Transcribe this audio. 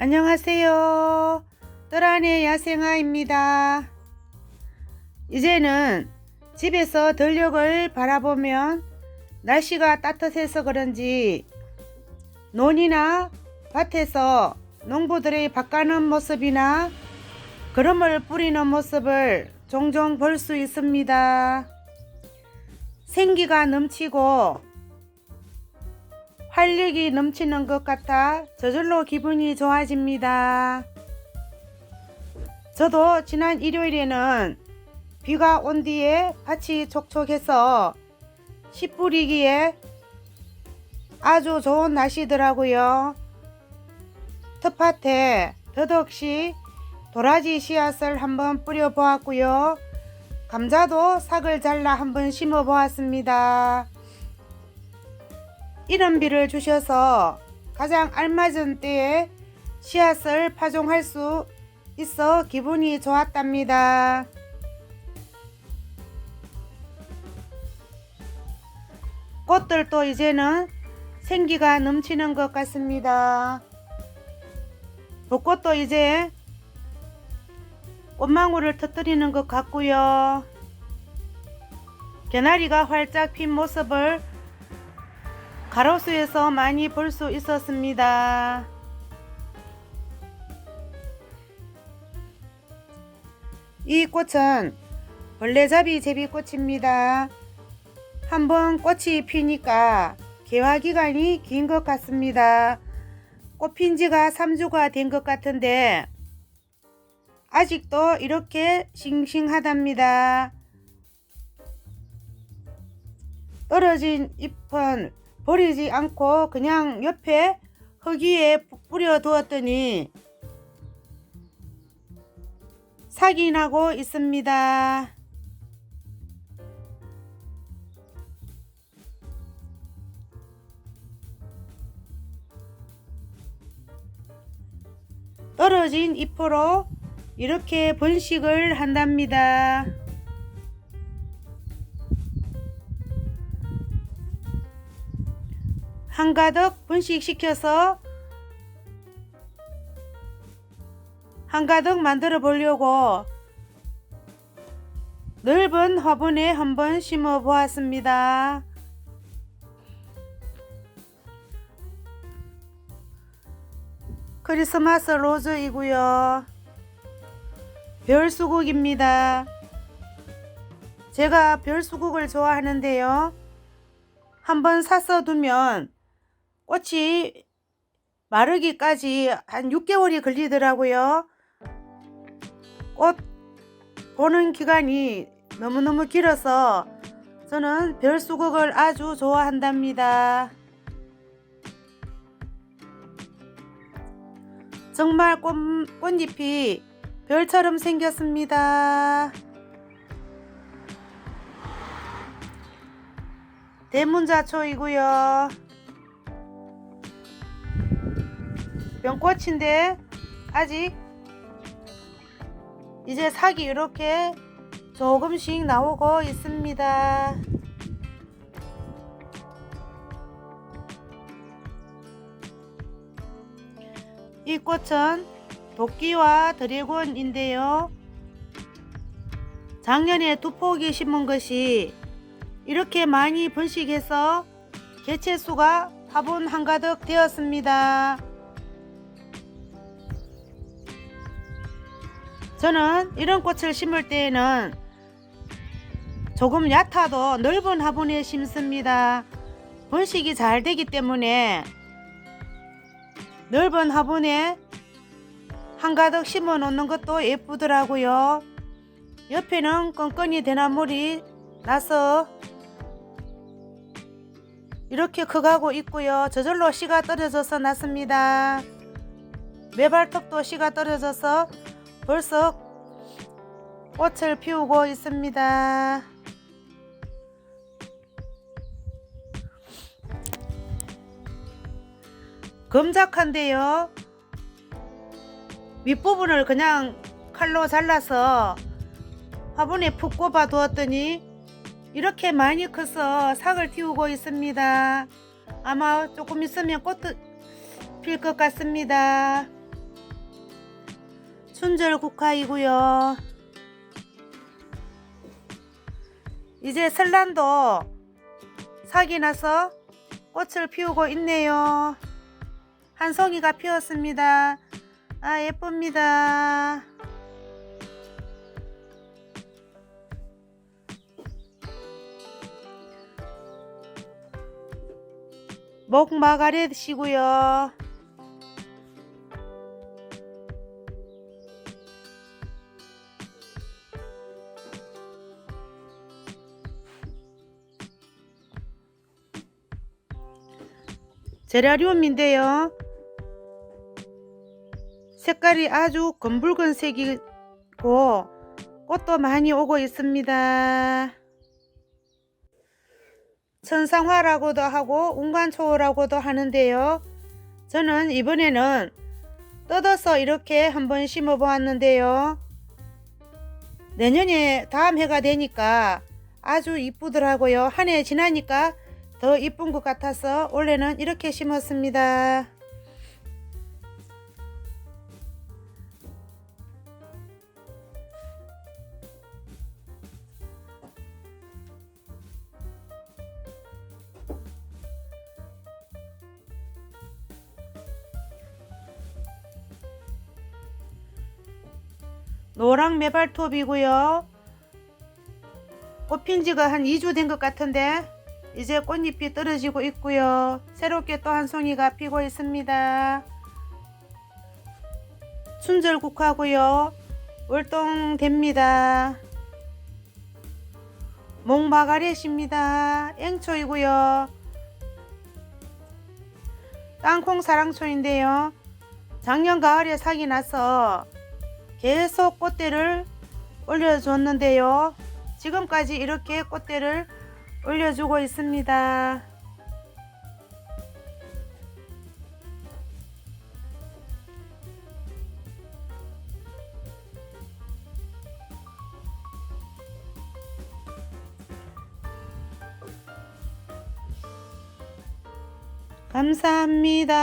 안녕하세요. 뜰안의 야생아입니다. 이제는 집에서 들녘을 바라보면 날씨가 따뜻해서 그런지 논이나 밭에서 농부들의 바가는 모습이나 그름을 뿌리는 모습을 종종 볼 수 있습니다. 생기가 넘치고 활력이 넘치는 것 같아 저절로 기분이 좋아집니다. 저도 지난 일요일에는 비가 온 뒤에 밭이 촉촉해서 씨 뿌리기에 아주 좋은 날씨더라고요. 텃밭에 더덕시 도라지 씨앗을 한번 뿌려 보았고요. 감자도 삭을 잘라 한번 심어 보았습니다. 이런 비를 주셔서 가장 알맞은 때에 씨앗을 파종할 수 있어 기분이 좋았답니다. 꽃들도 이제는 생기가 넘치는 것 같습니다. 벚꽃도 이제 꽃망울을 터뜨리는 것 같고요. 개나리가 활짝 핀 모습을 가로수에서 많이 볼 수 있었습니다. 이 꽃은 벌레잡이 제비꽃입니다. 한번 꽃이 피니까 개화 기간이 긴 것 같습니다. 꽃핀 지가 3주가 된 것 같은데 아직도 이렇게 싱싱하답니다. 떨어진 잎은 버리지 않고 그냥 옆에 흙 위에 뿌려 두었더니 sak이 나고 있습니다. 떨어진 잎으로 이렇게 번식을 한답니다. 한가득 분식시켜서 한가득 만들어 보려고 넓은 화분에 한번 심어 보았습니다. 크리스마스 로즈이고요. 별수국입니다. 제가 별수국을 좋아하는데요. 한번 사서 두면 꽃이 마르기까지 한 6개월이 걸리더라고요. 꽃 보는 기간이 너무너무 길어서 저는 별 수국을 아주 좋아한답니다. 정말 꽃, 꽃잎이 별처럼 생겼습니다. 대문자초이고요. 병꽃인데 아직 이제 사기 이렇게 조금씩 나오고 있습니다. 이 꽃은 도끼와 드래곤인데요. 작년에 두 포기 심은 것이 이렇게 많이 번식해서 개체수가 화분 한가득 되었습니다. 저는 이런 꽃을 심을 때에는 조금 얕아도 넓은 화분에 심습니다. 번식이 잘 되기 때문에 넓은 화분에 한가득 심어 놓는 것도 예쁘더라고요. 옆에는 끈끈이 대나물이 나서 이렇게 커가고 있고요. 저절로 씨가 떨어져서 났습니다. 매발톱도 씨가 떨어져서 벌써 꽃을 피우고 있습니다. 검작한데요. 윗부분을 그냥 칼로 잘라서 화분에 푹 꼽아 두었더니 이렇게 많이 커서 삭을 틔우고 있습니다. 아마 조금 있으면 꽃도 필 것 같습니다. 춘절 국화이고요. 이제 설란도 사기 나서 꽃을 피우고 있네요. 한 송이가 피었습니다. 아, 예쁩니다. 목 마가렛이고요. 제라리움인데요. 색깔이 아주 검붉은 색이고 꽃도 많이 오고 있습니다. 천상화라고도 하고 운관초라고도 하는데요. 저는 이번에는 뜯어서 이렇게 한번 심어 보았는데요. 내년에 다음 해가 되니까 아주 이쁘더라고요. 한 해 지나니까 더 이쁜 것 같아서 올해는 이렇게 심었습니다. 노랑 메발톱이고요. 꽃핀 지가 한 2주 된 것 같은데 이제 꽃잎이 떨어지고 있고요. 새롭게 또 한 송이가 피고 있습니다. 춘절국화고요. 월동됩니다. 목마가렛입니다. 앵초이고요. 땅콩 사랑초인데요. 작년 가을에 사기 나서 계속 꽃대를 올려줬는데요. 지금까지 이렇게 꽃대를 올려주고 있습니다. 감사합니다.